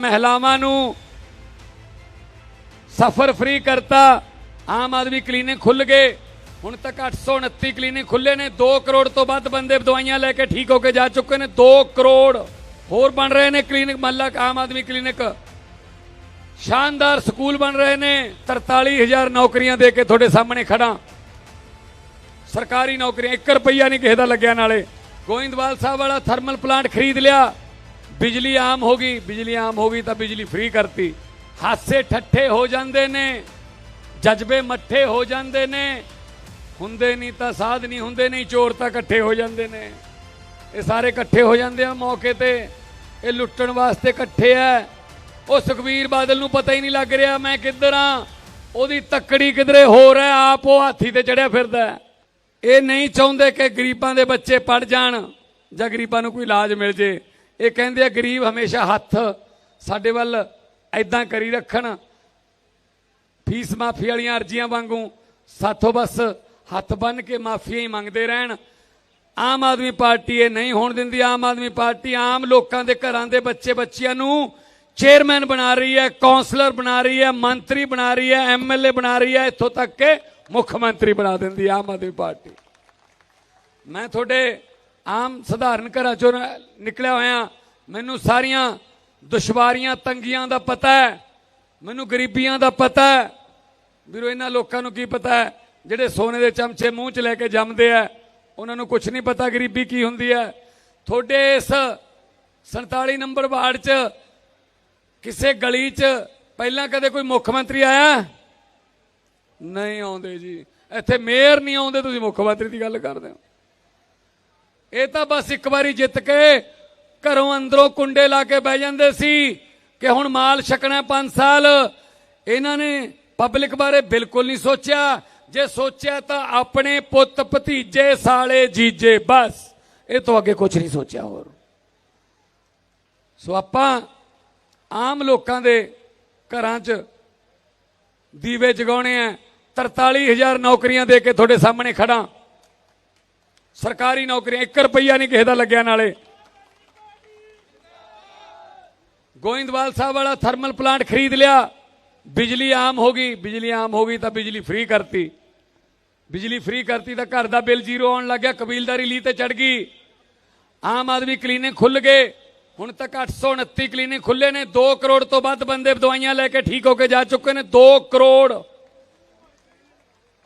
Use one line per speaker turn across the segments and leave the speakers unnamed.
ਮਹਿਲਾਵਾਂ ਨੂੰ ਸਫਰ ਫ੍ਰੀ ਕਰਤਾ। ਆਮ ਆਦਮੀ ਕਲੀਨਿਕ ਖੁੱਲ ਗਏ। ਹੁਣ ਤੱਕ 829 ਕਲੀਨਿਕ ਖੁੱਲੇ ਨੇ। 2 ਕਰੋੜ ਤੋਂ ਵੱਧ ਬੰਦੇ ਦਵਾਈਆਂ ਲੈ ਕੇ ਠੀਕ ਹੋ ਕੇ ਜਾ ਚੁੱਕੇ ਨੇ। 2 ਕਰੋੜ ਹੋਰ ਬਣ ਰਹੇ ਨੇ ਕਲੀਨਿਕ ਮਹੱਲਾ ਆਮ ਆਦਮੀ ਕਲੀਨਿਕ ਸ਼ਾਨਦਾਰ ਸਕੂਲ ਬਣ ਰਹੇ ਨੇ। 43000 ਨੌਕਰੀਆਂ ਦੇ ਕੇ ਤੁਹਾਡੇ ਸਾਹਮਣੇ ਖੜਾ ਸਰਕਾਰੀ ਨੌਕਰੀਆਂ। 1 ਰੁਪਈਆ ਨਹੀਂ ਕਿਸੇ ਦਾ ਲੱਗਿਆ ਨਾਲੇ। ਗੋਇੰਦਵਾਲ ਸਾਹਿਬ ਵਾਲਾ ਥਰਮਲ ਪਲਾਂਟ ਖਰੀਦ ਲਿਆ। ਬਿਜਲੀ ਆਮ ਹੋ ਗਈ, ਬਿਜਲੀ ਆਮ ਹੋ ਗਈ ਤਾਂ ਬਿਜਲੀ ਫ੍ਰੀ ਕਰਤੀ। ਹਾਸੇ ਠੱਠੇ ਹੋ ਜਾਂਦੇ ਨੇ, ਜਜ਼ਬੇ ਮੱਠੇ ਹੋ ਜਾਂਦੇ ਨੇ, ਹੁੰਦੇ ਨਹੀਂ ਤਾਂ ਸਾਧ ਨਹੀਂ, ਹੁੰਦੇ ਨਹੀਂ ਚੋਰ ਤਾਂ ਇਕੱਠੇ ਹੋ ਜਾਂਦੇ ਨੇ। ਇਹ ਸਾਰੇ ਇਕੱਠੇ ਹੋ ਜਾਂਦੇ ਆ ਮੌਕੇ ਤੇ, ਇਹ ਲੁੱਟਣ ਵਾਸਤੇ ਇਕੱਠੇ ਆ। ਉਹ ਸੁਖਵੀਰ ਬਾਦਲ ਨੂੰ ਪਤਾ ਹੀ ਨਹੀਂ ਲੱਗ ਰਿਹਾ, ਮੈਂ ਕਿੱਧਰ ਆ? ਉਹਦੀ ਤੱਕੜੀ ਕਿਧਰੇ ਹੋਰ ਹੈ, ਆਪ ਉਹ ਹਾਥੀ ਤੇ ਚੜਿਆ ਫਿਰਦਾ ਇਹ ਨਹੀਂ ਚਾਹੁੰਦੇ ਕਿ ਗਰੀਬਾਂ ਦੇ ਬੱਚੇ ਪੜ ਜਾਣ, ਜਾਂ ਗਰੀਬਾਂ ਨੂੰ ਕੋਈ ਇਲਾਜ ਮਿਲ ਜੇ। ਇਹ ਕਹਿੰਦੇ ਆ, ਗਰੀਬ ਹਮੇਸ਼ਾ ਹੱਥ ਸਾਡੇ ਵੱਲ ਐਦਾਂ ਕਰੀ ਰੱਖਣ। ਫੀਸ ਮਾਫੀ ਵਾਲੀਆਂ ਅਰਜ਼ੀਆਂ ਵਾਂਗੂ ਸਾਥੋਂ ਬਸ ਹੱਥ ਬੰਨ ਕੇ ਮਾਫੀਆਂ ਹੀ ਮੰਗਦੇ ਰਹਿਣ। ਆਮ ਆਦਮੀ ਪਾਰਟੀ ਇਹ ਨਹੀਂ ਹੋਣ ਦਿੰਦੀ। ਆਮ ਆਦਮੀ ਪਾਰਟੀ ਆਮ ਲੋਕਾਂ ਦੇ ਘਰਾਂ ਦੇ ਬੱਚੇ ਬੱਚਿਆਂ ਨੂੰ ਚੇਅਰਮੈਨ ਬਣਾ ਰਹੀ ਹੈ ਕਾਉਂਸਲਰ ਬਣਾ ਰਹੀ ਹੈ, ਮੰਤਰੀ ਬਣਾ ਰਹੀ ਹੈ ਐਮਐਲਏ ਬਣਾ ਰਹੀ ਹੈ। ਇੱਥੋਂ ਤੱਕ ਕਿ ਮੁੱਖ ਮੰਤਰੀ ਬਣਾ ਦਿੰਦੀ ਆਮ ਆਦਮੀ ਪਾਰਟੀ। ਮੈਂ ਤੁਹਾਡੇ ਆਮ ਸਧਾਰਨ ਘਰਾਂ ਚੋਂ ਨਿਕਲਿਆ ਹੋਇਆ। ਮੈਨੂੰ ਸਾਰੀਆਂ ਦੁਸ਼ਵਾਰੀਆਂ, ਤੰਗੀਆਂ ਦਾ ਪਤਾ ਹੈ। ਮੈਨੂੰ ਗਰੀਬੀਆਂ ਦਾ ਪਤਾ ਹੈ। ਵੀਰੋ, ਇਹਨਾਂ ਲੋਕਾਂ ਨੂੰ ਕੀ ਪਤਾ ਹੈ? ਜਿਹੜੇ ਸੋਨੇ ਦੇ ਚਮਚੇ ਮੂੰਹ 'ਚ ਲੈ ਕੇ ਜੰਮਦੇ ਆ, ਉਹਨਾਂ ਨੂੰ ਕੁਝ ਨਹੀਂ ਪਤਾ ਗਰੀਬੀ ਕੀ ਹੁੰਦੀ ਹੈ। ਤੁਹਾਡੇ ਇਸ 47 ਨੰਬਰ ਵਾਰਡ 'ਚ ਕਿਸੇ ਗਲੀ 'ਚ ਪਹਿਲਾਂ ਕਦੇ ਕੋਈ ਮੁੱਖ ਮੰਤਰੀ ਆਇਆ? ਨਹੀਂ ਆਉਂਦੇ ਜੀ। ਇੱਥੇ ਮੇਅਰ ਨਹੀਂ ਆਉਂਦੇ, ਤੁਸੀਂ ਮੁੱਖ ਮੰਤਰੀ ਦੀ ਗੱਲ ਕਰਦੇ ਹੋ। ਇਹ ਤਾਂ ਬਸ ਇੱਕ ਵਾਰੀ ਜਿੱਤ ਕੇ ਘਰੋਂ ਅੰਦਰੋਂ ਕੁੰਡੇ ਲਾ ਕੇ ਬਹਿ ਜਾਂਦੇ ਸੀ ਕਿ ਹੁਣ ਮਾਲ ਛਕਣਾ 5 ਸਾਲ। ਇਹਨਾਂ ਨੇ ਪਬਲਿਕ ਬਾਰੇ ਬਿਲਕੁਲ ਨਹੀਂ ਸੋਚਿਆ। ਜੇ ਸੋਚਿਆ ਤਾਂ ਆਪਣੇ ਪੁੱਤ ਭਤੀਜੇ ਸਾਲੇ ਜੀਜੇ ਬਸ। ਇਹ ਤੋਂ ਅੱਗੇ ਕੁਝ ਨਹੀਂ ਸੋਚਿਆ ਹੋਰ। ਸੋ ਆਪਾਂ ਆਮ ਲੋਕਾਂ ਦੇ ਘਰਾਂ 'ਚ ਦੀਵੇ ਜਗਾਉਣੇ ਆ। 43000 ਨੌਕਰੀਆਂ ਦੇ ਕੇ ਤੁਹਾਡੇ ਸਾਹਮਣੇ ਖੜਾ ਸਰਕਾਰੀ ਨੌਕਰੀਆਂ 1 ਰੁਪਈਆ ਨਹੀਂ ਕਿਸੇ ਦਾ ਲੱਗਿਆ ਨਾਲੇ। ਗੋਇੰਦਵਾਲ ਸਾਹਿਬ ਵਾਲਾ ਥਰਮਲ ਪਲਾਂਟ ਖਰੀਦ ਲਿਆ। ਬਿਜਲੀ ਆਮ ਹੋ ਗਈ। ਬਿਜਲੀ ਆਮ ਹੋ ਗਈ ਤਾਂ ਬਿਜਲੀ ਫ੍ਰੀ ਕਰਤੀ। ਬਿਜਲੀ ਫ੍ਰੀ ਕਰਤੀ ਤਾਂ ਘਰ ਦਾ ਬਿੱਲ ਜ਼ੀਰੋ ਆਉਣ ਲੱਗਿਆ ਕਬੀਲਦਾਰੀ ਲਈ ਤੇ ਚੜ ਗਈ। ਆਮ ਆਦਮੀ ਕਲੀਨਿਕ ਖੁੱਲ ਗਏ। ਹੁਣ ਤੱਕ 829 ਕਲੀਨਿਕ ਖੁੱਲੇ ਨੇ। 2 ਕਰੋੜ ਤੋਂ ਵੱਧ ਬੰਦੇ ਦਵਾਈਆਂ ਲੈ ਕੇ ਠੀਕ ਹੋ ਕੇ ਜਾ ਚੁੱਕੇ ਨੇ। 2 ਕਰੋੜ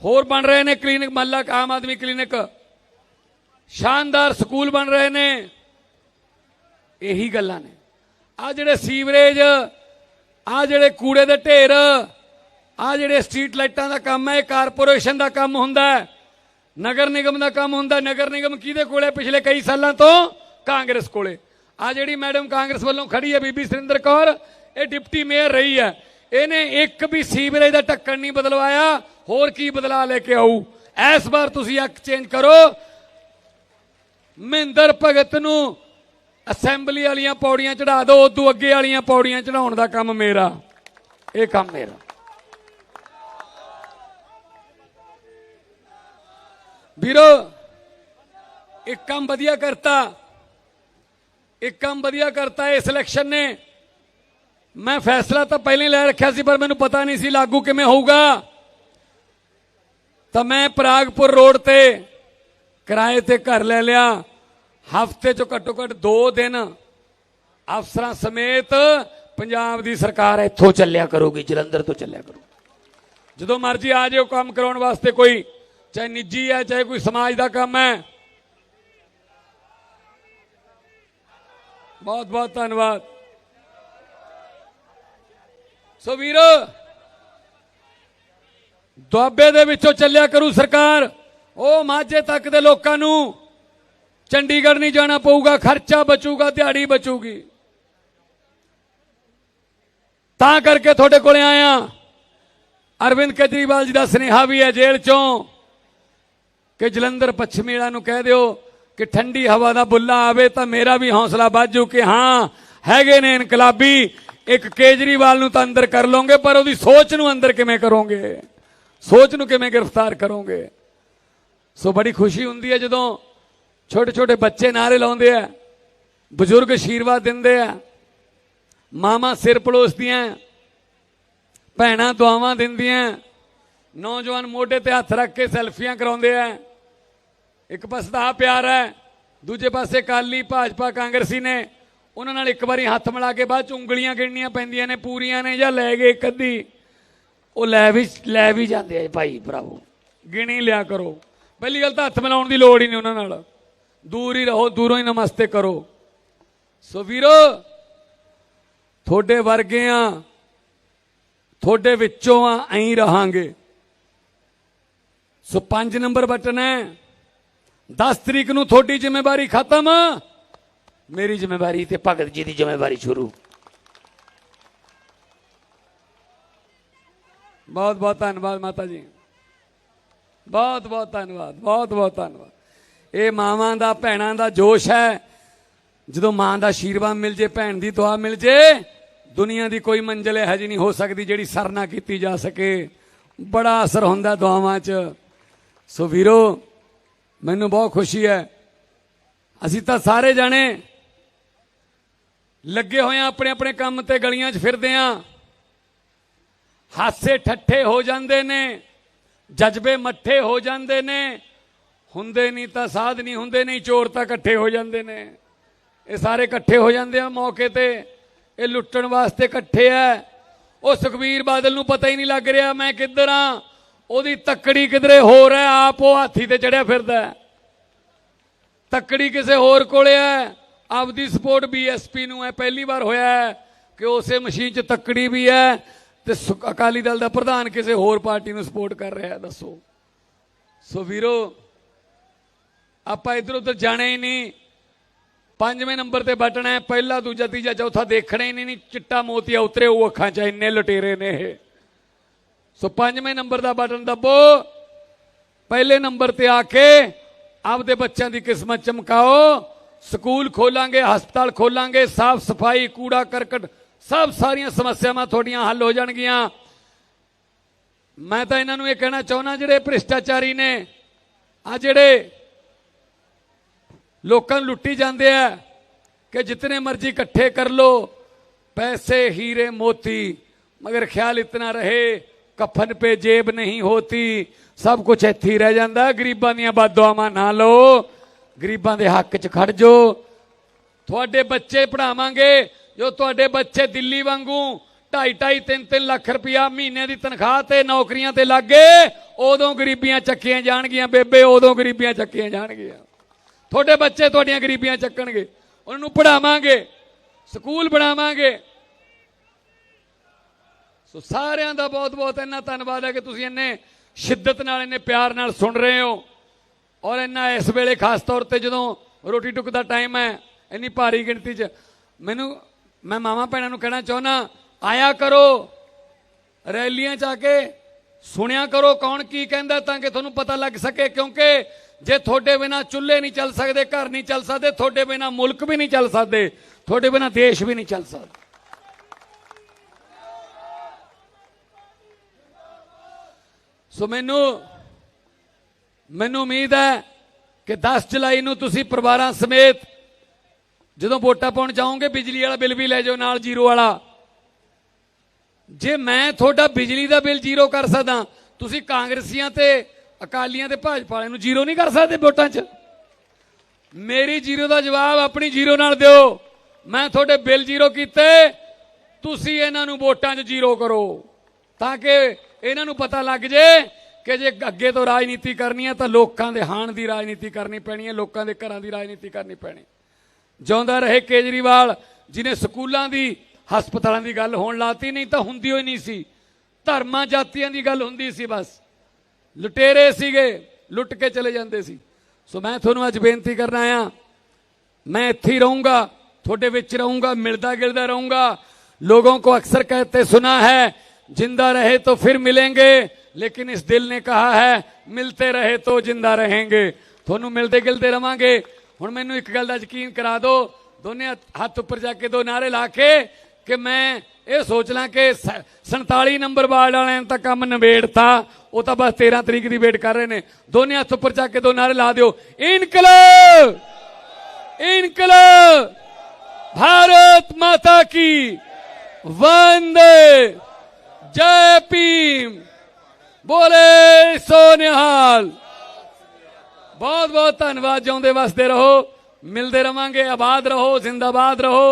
ਹੋਰ ਬਣ ਰਹੇ ਨੇ ਕਲੀਨਿਕ ਮਹੱਲਾ ਆਮ ਆਦਮੀ ਕਲੀਨਿਕ। ਸ਼ਾਨਦਾਰ ਸਕੂਲ ਬਣ ਰਹੇ ਨੇ। ਇਹੀ ਗੱਲਾਂ ਨੇ। ਆ ਜਿਹੜੇ ਸੀਵਰੇਜ, ਆ ਜਿਹੜੇ ਕੂੜੇ ਦੇ ਢੇਰ, ਆ ਜਿਹੜੇ ਸਟਰੀਟ ਲਾਈਟਾਂ ਦਾ ਕੰਮ ਹੈ, ਇਹ ਕਾਰਪੋਰੇਸ਼ਨ ਦਾ ਕੰਮ ਹੁੰਦਾ ਹੈ, ਨਗਰ ਨਿਗਮ ਦਾ ਕੰਮ ਹੁੰਦਾ ਨਗਰ ਨਿਗਮ ਕਿਹਦੇ ਕੋਲੇ ਪਿਛਲੇ ਕਈ ਸਾਲਾਂ ਤੋਂ? ਕਾਂਗਰਸ ਕੋਲੇ। ਆ ਜਿਹੜੀ ਮੈਡਮ ਕਾਂਗਰਸ ਵੱਲੋਂ ਖੜੀ ਹੈ, ਬੀਬੀ ਸੁਰਿੰਦਰ ਕੌਰ, ਇਹ ਡਿਪਟੀ ਮੇਅਰ ਰਹੀ ਹੈ। ਇਹਨੇ ਇੱਕ ਵੀ ਸੀਵਰੇਜ ਦਾ ਢੱਕਣ ਨਹੀਂ ਬਦਲਵਾਇਆ, ਹੋਰ ਕੀ ਬਦਲਾ ਲੈ ਕੇ ਆਊ? ਇਸ ਵਾਰ ਤੁਸੀਂ ਅੱਖ ਚੇਂਜ ਕਰੋ। ਮਹਿੰਦਰ ਭਗਤ ਨੂੰ ਅਸੈਂਬਲੀ ਵਾਲੀਆਂ ਪੌੜੀਆਂ ਚੜਾ ਦਿਓ ਉਦੋਂ ਅੱਗੇ ਵਾਲੀਆਂ ਪੌੜੀਆਂ ਚੜਾਉਣ ਦਾ ਕੰਮ ਮੇਰਾ। ਇਹ ਕੰਮ ਮੇਰਾ। ਵੀਰੋ, ਇੱਕ ਕੰਮ ਵਧੀਆ ਕਰਤਾ। ਇੱਕ ਕੰਮ ਵਧੀਆ ਕਰਤਾ ਇਸ ਇਲੈਕਸ਼ਨ ਨੇ। ਮੈਂ ਫੈਸਲਾ ਤਾਂ ਪਹਿਲਾਂ ਹੀ ਲੈ ਰੱਖਿਆ ਸੀ, ਪਰ ਮੈਨੂੰ ਪਤਾ ਨਹੀਂ ਸੀ ਲਾਗੂ ਕਿਵੇਂ ਹੋਊਗਾ। ਤਾਂ ਮੈਂ ਪ੍ਰਾਗਪੁਰ ਰੋਡ ਤੇ ਕਿਰਾਏ ਤੇ ਘਰ ਲੈ ਲਿਆ। ਹਫ਼ਤੇ ਚ ਘੱਟੋ ਘੱਟ 2 ਦਿਨ ਅਫਸਰਾਂ ਸਮੇਤ ਪੰਜਾਬ ਦੀ ਸਰਕਾਰ ਇੱਥੋਂ ਚੱਲਿਆ ਕਰੂਗੀ, ਜਲੰਧਰ ਤੋਂ ਚੱਲਿਆ ਕਰੂ ਜਦੋਂ ਮਰਜ਼ੀ ਆ ਜਾਓ ਕੰਮ ਕਰਾਉਣ ਵਾਸਤੇ ਕੋਈ, ਚਾਹੇ ਨਿੱਜੀ ਹੈ, ਚਾਹੇ ਕੋਈ ਸਮਾਜ ਦਾ ਕੰਮ ਹੈ। ਬਹੁਤ ਬਹੁਤ ਧੰਨਵਾਦ। ਸੋ ਵੀਰੋ, ਦੁਆਬੇ ਦੇ ਵਿੱਚੋਂ ਚੱਲਿਆ ਕਰੂ ਸਰਕਾਰ, ਉਹ ਮਾਝੇ ਤੱਕ ਦੇ ਲੋਕਾਂ ਨੂੰ ਚੰਡੀਗੜ੍ਹ ਨਹੀਂ ਜਾਣਾ ਪਊਗਾ, ਖਰਚਾ ਬਚੂਗਾ, ਦਿਹਾੜੀ ਬਚੂਗੀ। ਤਾਂ ਕਰਕੇ ਤੁਹਾਡੇ ਕੋਲੇ ਆਇਆ। ਅਰਵਿੰਦ ਕੇਜਰੀਵਾਲ ਜੀ ਦਾ ਸੁਨੇਹਾ ਵੀ ਹੈ ਜੇਲ੍ਹ ਚੋਂ ਕਿ ਜਲੰਧਰ ਪੱਛਮੀ ਵਾਲਾ ਨੂੰ ਕਹਿ ਦਿਓ ਕਿ ਠੰਡੀ ਹਵਾ ਦਾ ਬੁੱਲਾ ਆਵੇ ਤਾਂ ਮੇਰਾ ਵੀ ਹੌਸਲਾ ਬਾਜੂ ਕਿ ਹਾਂ, ਹੈਗੇ ਨੇ ਇਨਕਲਾਬੀ, ਇੱਕ ਕੇਜਰੀਵਾਲ ਨੂੰ ਤਾਂ ਅੰਦਰ ਕਰ ਲਓਗੇ, ਪਰ ਉਹਦੀ ਸੋਚ ਨੂੰ ਅੰਦਰ ਕਿਵੇਂ ਕਰੋਗੇ? ਸੋਚ ਨੂੰ ਕਿਵੇਂ ਗ੍ਰਿਫਤਾਰ ਕਰੋਗੇ? ਸੋ ਬੜੀ ਖੁਸ਼ੀ ਹੁੰਦੀ ਹੈ ਜਦੋਂ ਛੋਟੇ ਛੋਟੇ ਬੱਚੇ ਨਾਰੇ ਲਾਉਂਦੇ ਆ, ਬਜ਼ੁਰਗ ਆਸ਼ੀਰਵਾਦ ਦਿੰਦੇ ਆ ਮਾਮਾ ਸਿਰ ਪਲੋਸਦੀਆਂ ਭੈਣਾਂ ਦੁਆਵਾਂ ਦਿੰਦੀਆਂ, ਨੌਜਵਾਨ ਮੋਢੇ ਤੇ ਹੱਥ ਰੱਖ ਕੇ ਸੈਲਫੀਆਂ ਕਰਾਉਂਦੇ ਆ। ਇੱਕ ਪਾਸੇ ਦਾ ਪਿਆਰ ਹੈ, ਦੂਜੇ ਪਾਸੇ ਕਾਲੀ ਭਾਜਪਾ ਕਾਂਗਰਸੀ ਨੇ, ਉਹਨਾਂ ਨਾਲ ਇੱਕ ਵਾਰੀ ਹੱਥ ਮਿਲਾ ਕੇ ਬਾਅਦ ਚ ਉਂਗਲੀਆਂ ਗਿਣਨੀਆਂ ਪੈਂਦੀਆਂ ਨੇ, ਪੂਰੀਆਂ ਨੇ ਜਾਂ ਲੈ ਗਏ ਇੱਕ ਅੱਧੀ। ਉਹ ਲੈ ਵੀ ਲੈ ਵੀ ਜਾਂਦੇ ਆ ਭਾਈ, ਭਰਾਵੋ। ਗਿਣੀ ਲਿਆ ਕਰੋ। ਪਹਿਲੀ ਗੱਲ ਤਾਂ ਹੱਥ ਮਿਲਾਉਣ ਦੀ ਲੋੜ ਹੀ ਨਹੀਂ ਉਹਨਾਂ ਨਾਲ। ਦੂਰ ਹੀ ਰਹੋ, ਦੂਰੋਂ ਹੀ ਨਮਸਤੇ ਕਰੋ। ਸੋ ਵੀਰੋ, ਤੁਹਾਡੇ ਵਰਗੇ ਆ, ਤੁਹਾਡੇ ਵਿੱਚੋਂ ਆ, ਐਂ ਰਹਾਂਗੇ। ਸੋ 5 ਨੰਬਰ ਬਟਨ ਹੈ 10 ਤਰੀਕ ਨੂੰ ਤੁਹਾਡੀ ਜ਼ਿੰਮੇਵਾਰੀ ਖਤਮ, ਮੇਰੀ ਜ਼ਿੰਮੇਵਾਰੀ ਤੇ ਭਗਤ ਜੀ ਦੀ ਜ਼ਿੰਮੇਵਾਰੀ ਸ਼ੁਰੂ। ਬਹੁਤ ਬਹੁਤ ਧੰਨਵਾਦ ਮਾਤਾ ਜੀ। ਬਹੁਤ ਬਹੁਤ ਧੰਨਵਾਦ, ਬਹੁਤ ਬਹੁਤ ਧੰਨਵਾਦ। ਇਹ ਮਾਵਾਂ ਦਾ, ਭੈਣਾਂ ਦਾ ਜੋਸ਼ ਹੈ। ਜਦੋਂ ਮਾਂ ਦਾ ਆਸ਼ੀਰਵਾਦ ਮਿਲ ਜੇ, ਭੈਣ ਦੀ ਦੁਆ ਮਿਲ ਜੇ, ਦੁਨੀਆ ਦੀ ਕੋਈ ਮੰਜ਼ਿਲ ਇਹੋ ਜਿਹੀ ਨਹੀਂ ਹੋ ਸਕਦੀ ਜਿਹੜੀ ਸਰ ਨਾ ਕੀਤੀ ਜਾ ਸਕੇ। ਬੜਾ ਅਸਰ ਹੁੰਦਾ ਦੁਆਵਾਂ 'ਚ। ਸੋ ਵੀਰੋ, ਮੈਨੂੰ ਬਹੁਤ ਖੁਸ਼ੀ ਹੈ। ਅਸੀਂ ਤਾਂ ਸਾਰੇ ਜਾਣੇ ਲੱਗੇ ਹੋਏ ਆ ਆਪਣੇ ਆਪਣੇ ਕੰਮ ਤੇ ਗਲੀਆਂ 'ਚ ਫਿਰਦੇ ਆ ਹਾਸੇ ਠੱਠੇ ਹੋ ਜਾਂਦੇ ਨੇ, ਜਜ਼ਬੇ ਮੱਠੇ ਹੋ ਜਾਂਦੇ ਨੇ। ਹੁੰਦੇ ਨਹੀਂ ਤਾਂ ਸਾਧ ਨਹੀਂ ਹੁੰਦੇ ਨਹੀਂ, ਚੋਰ ਤਾਂ ਇਕੱਠੇ ਹੋ ਜਾਂਦੇ ਨੇ। ਇਹ ਸਾਰੇ ਇਕੱਠੇ ਹੋ ਜਾਂਦੇ ਆ ਮੌਕੇ ਤੇ। ਇਹ ਲੁੱਟਣ ਵਾਸਤੇ ਇਕੱਠੇ ਆ। ਉਹ ਸੁਖਬੀਰ ਬਾਦਲ ਨੂੰ ਪਤਾ ਹੀ ਨਹੀਂ ਲੱਗ ਰਿਹਾ, ਮੈਂ ਕਿੱਧਰ ਆ? ਉਹਦੀ ਤੱਕੜੀ ਕਿਧਰੇ ਹੋਰ ਹੈ, ਆਪ ਉਹ ਹਾਥੀ ਤੇ ਚੜਿਆ ਫਿਰਦਾ ਹੈ। ਤੱਕੜੀ ਕਿਸੇ ਹੋਰ ਕੋਲੇ ਹੈ। ਆਪਦੀ ਸਪੋਰਟ ਬੀਐਸਪੀ ਨੂੰ ਹੈ, ਪਹਿਲੀ ਵਾਰ ਹੋਇਆ ਹੈ ਕਿ ਉਸੇ ਮਸ਼ੀਨ 'ਚ ਤੱਕੜੀ ਵੀ ਹੈ ਤੇ ਸੁ- ਅਕਾਲੀ ਦਲ ਦਾ ਪ੍ਰਧਾਨ ਕਿਸੇ ਹੋਰ ਪਾਰਟੀ ਨੂੰ ਸਪੋਰਟ ਕਰ ਰਿਹਾ ਦੱਸੋ। ਸੋ ਵੀਰੋ ਆਪਾਂ ਇਧਰ ਉਧਰ ਜਾਣਾ ਹੀ ਨਹੀਂ। ਪੰਜਵੇਂ ਨੰਬਰ ਤੇ ਬਟਨ ਹੈ, ਪਹਿਲਾ, ਦੂਜਾ, ਤੀਜਾ, ਚੌਥਾ ਦੇਖਣਾ ਹੀ ਨਹੀਂ ਨਹੀਂ ਚਿੱਟਾ ਮੋਤੀਆ ਉਤਰੇ, ਉਹ ਅੱਖਾਂ 'ਚ ਇੰਨੇ ਲਟੇਰੇ ਨੇ ਇਹ। ਸੋ ਪੰਜਵੇਂ ਨੰਬਰ ਦਾ ਬਟਨ ਦੱਬੋ। ਪਹਿਲੇ ਨੰਬਰ ਤੇ ਆ ਕੇ ਆਪਦੇ ਬੱਚਿਆਂ ਦੀ ਕਿਸਮਤ ਚਮਕਾਓ। ਸਕੂਲ ਖੋਲਾਂਗੇ, ਹਸਪਤਾਲ ਖੋਲਾਂਗੇ, ਸਾਫ਼ ਸਫ਼ਾਈ, ਕੂੜਾ ਕਰਕਟ, ਸਭ ਸਾਰੀਆਂ ਸਮੱਸਿਆਵਾਂ ਤੁਹਾਡੀਆਂ ਹੱਲ ਹੋ ਜਾਣਗੀਆਂ। ਮੈਂ ਤਾਂ ਇਹਨਾਂ ਨੂੰ ਇਹ ਕਹਿਣਾ ਚਾਹੁੰਦਾ, ਜਿਹੜੇ ਭ੍ਰਿਸ਼ਟਾਚਾਰੀ ਨੇ ਆ ਜਿਹੜੇ ਲੋਕਾਂ ਨੂੰ ਲੁੱਟੀ ਜਾਂਦੇ ਆ ਕਿ ਜਿੰਨੇ ਮਰਜ਼ੀ ਇਕੱਠੇ ਕਰ ਲੋ, ਪੈਸੇ, ਹੀਰੇ, ਮੋਤੀ, ਮਗਰ ਖਿਆਲ ਇਤਨਾ ਰਹੇ, ਕਫਨ ਪੇ ਜੇਬ ਨਹੀਂ ਹੋਤੀ, ਸਭ ਕੁਛ ਇੱਥੇ ਰਹਿ ਜਾਂਦਾ, ਗਰੀਬਾਂ ਦੀਆਂ ਬਾਦੁਆਵਾਂ ਨਾ ਲਓ, ਗਰੀਬਾਂ ਦੇ ਹੱਕ 'ਚ ਖੜ ਜੋ। ਤੁਹਾਡੇ ਬੱਚੇ ਪੜਾਵਾਂਗੇ ਜੋ ਤੁਹਾਡੇ ਬੱਚੇ ਦਿੱਲੀ ਵਾਂਗੂ 2.5 2.5 ਲੱਖ ਰੁਪਇਆ ਮਹੀਨੇ ਦੀ ਤਨਖਾਹ ਤੇ ਨੌਕਰੀਆਂ ਤੇ ਲੱਗੇ ਉਦੋਂ ਗਰੀਬੀਆਂ ਚੱਕੀਆਂ ਜਾਣਗੀਆਂ, ਬੇਬੇ, ਉਦੋਂ ਗਰੀਬੀਆਂ ਚੱਕੀਆਂ ਜਾਣਗੀਆਂ। ਤੁਹਾਡੇ ਬੱਚੇ ਤੁਹਾਡੀਆਂ ਗਰੀਬੀਆਂ ਚੱਕਣਗੇ। ਉਹਨਾਂ ਨੂੰ ਪੜਾਵਾਂਗੇ ਸਕੂਲ ਬਣਾਵਾਂਗੇ। ਸੋ ਸਾਰਿਆਂ ਦਾ ਬਹੁਤ ਬਹੁਤ ਇੰਨਾ ਧੰਨਵਾਦ ਹੈ ਕਿ ਤੁਸੀਂ ਇੰਨੇ ਸ਼ਿੱਦਤ ਨਾਲ, ਇੰਨੇ ਪਿਆਰ ਨਾਲ ਸੁਣ ਰਹੇ ਹੋ। ਔਰ ਇੰਨਾ ਇਸ ਵੇਲੇ ਖਾਸ ਤੌਰ ਤੇ ਜਦੋਂ ਰੋਟੀ ਟੁੱਕ ਦਾ ਟਾਈਮ ਹੈ, ਇੰਨੀ ਭਾਰੀ ਗਿਣਤੀ 'ਚ, ਮੈਨੂੰ, ਮੈਂ ਮਾਮਾ ਭੈਣਾਂ ਨੂੰ ਕਹਿਣਾ ਚਾਹੁੰਦਾ ਆਇਆ ਕਰੋ। ਰੈਲੀਆਂ 'ਚ ਆ ਕੇ ਸੁਣਿਆ ਕਰੋ ਕੌਣ ਕੀ ਕਹਿੰਦਾ ਤਾਂ ਕਿ ਤੁਹਾਨੂੰ ਪਤਾ ਲੱਗ ਸਕੇ, ਕਿਉਂਕਿ ਜੇ ਤੁਹਾਡੇ ਬਿਨਾ ਚੁੱਲ੍ਹੇ ਨਹੀਂ ਚੱਲ ਸਕਦੇ, ਘਰ ਨਹੀਂ ਚੱਲ ਸਕਦੇ, ਤੁਹਾਡੇ ਬਿਨਾ ਮੁਲਕ ਵੀ ਨਹੀਂ ਚੱਲ ਸਕਦੇ, ਤੁਹਾਡੇ ਬਿਨਾ ਦੇਸ਼ ਵੀ ਨਹੀਂ ਚੱਲ ਸਕਦਾ। ਸੋ ਮੈਨੂੰ ਮੈਨੂੰ ਉਮੀਦ ਹੈ ਕਿ 10 ਜੁਲਾਈ ਨੂੰ ਤੁਸੀਂ ਪਰਿਵਾਰਾਂ ਸਮੇਤ ਜਦੋਂ ਵੋਟਾਂ ਪਾਉਣ ਜਾਓਗੇ, ਬਿਜਲੀ ਵਾਲਾ ਬਿੱਲ ਵੀ ਲੈ ਜਾਓ, ਨਾਲ ਜ਼ੀਰੋ ਵਾਲਾ। ਜੇ ਮੈਂ ਤੁਹਾਡਾ ਬਿਜਲੀ ਦਾ ਬਿੱਲ ਜ਼ੀਰੋ ਕਰ ਸਕਦਾ, ਤੁਸੀਂ ਕਾਂਗਰਸੀਆਂ ਤੇ ਅਕਾਲੀਆਂ ਤੇ ਭਾਜਪਾ ਵਾਲਿਆਂ ਨੂੰ ਜ਼ੀਰੋ ਨਹੀਂ ਕਰ ਸਕਦੇ ਵੋਟਾਂ 'ਚ। ਮੇਰੀ ਜ਼ੀਰੋ ਦਾ ਜਵਾਬ ਆਪਣੀ ਜ਼ੀਰੋ ਨਾਲ ਦਿਓ। ਮੈਂ ਤੁਹਾਡੇ ਬਿੱਲ ਜ਼ੀਰੋ ਕੀਤੇ। ਤੁਸੀਂ ਇਹਨਾਂ ਨੂੰ ਵੋਟਾਂ 'ਚ ਜ਼ੀਰੋ ਕਰੋ। ਤਾਂ ਕਿ ਇਹਨਾਂ ਨੂੰ ਪਤਾ ਲੱਗ ਜੇ ਕਿ ਜੇ ਅੱਗੇ ਤੋਂ ਰਾਜਨੀਤੀ ਕਰਨੀ ਹੈ ਤਾਂ ਲੋਕਾਂ ਦੇ ਹਾਣ ਦੀ ਰਾਜਨੀਤੀ ਕਰਨੀ ਪੈਣੀ ਹੈ ਲੋਕਾਂ ਦੇ ਘਰਾਂ ਦੀ ਰਾਜਨੀਤੀ ਕਰਨੀ ਪੈਣੀ। ਜਿਉਂਦਾ ਰਹੇ ਕੇਜਰੀਵਾਲ, ਜਿਨੇ ਸਕੂਲਾਂ ਦੀ, ਹਸਪਤਾਲਾਂ ਦੀ ਗੱਲ ਹੋਣ ਲਾਤੀ ਨਹੀਂ ਤਾਂ ਹੁੰਦੀ ਹੋਈ ਨਹੀਂ ਸੀ। ਧਰਮਾਂ ਜਾਤੀਆਂ ਦੀ ਗੱਲ ਹੁੰਦੀ ਸੀ ਬਸ। ਲੁਟੇਰੇ ਸੀਗੇ ਲੁੱਟ ਕੇ ਚਲੇ ਜਾਂਦੇ ਸੀ ਸੋ ਮੈਂ ਤੁਹਾਨੂੰ ਅੱਜ ਬੇਨਤੀ ਕਰਨਾ ਆ मैं ਇੱਥੇ ਹੀ रहूंगा ਤੁਹਾਡੇ ਵਿੱਚ ਰਹੂੰਗਾ ਮਿਲਦਾ ਗਿਲਦਾ ਰਹੂੰਗਾ लोगों को अक्सर कहते सुना है जिंदा रहे तो फिर मिलेंगे लेकिन इस दिल ने कहा है मिलते रहे तो जिंदा रहेंगे ਤੁਹਾਨੂੰ ਮਿਲਦੇ ਗਿਲਦੇ ਰਵਾਂਗੇ ਹੁਣ ਮੈਨੂੰ ਇੱਕ ਗੱਲ ਦਾ ਯਕੀਨ ਕਰਾ ਦਿਓ ਦੋਨੇ ਹੱਥ- ਹੱਥ ਉੱਪਰ ਜਾ ਕੇ ਦੋ ਨਾਰੇ ਲਾ ਕੇ ਕਿ ਮੈਂ ਇਹ ਸੋਚ ਲਾਂ ਕਿ 47 ਨੰਬਰ ਵਾਰਡ ਵਾਲਿਆਂ ਤਾਂ ਕੰਮ ਨਵੇੜਤਾ ਉਹ ਤਾਂ ਬਸ 13 ਤਰੀਕ ਦੀ ਵੇਟ ਕਰ ਰਹੇ ਨੇ। ਦੋਨੇ ਹੱਥ ਉੱਪਰ ਚੱਕ ਕੇ ਦੋ ਨਾਰੇ ਲਾ ਦਿਓ। ਇਨਕਲਾਬ! ਇਨਕਲਾਬ! ਭਾਰਤ ਮਾਤਾ ਕੀ ਵੰਦੇ! ਜੈ ਭੀਮ! ਬੋਲੇ ਸੋਨਿਹਾਲ! ਬਹੁਤ ਬਹੁਤ ਧੰਨਵਾਦ, ਜਾਉਂਦੇ ਵਸਦੇ ਰਹੋ। ਮਿਲਦੇ ਰਵਾਂਗੇ, ਆਬਾਦ ਰਹੋ, ਜ਼ਿੰਦਾਬਾਦ ਰਹੋ।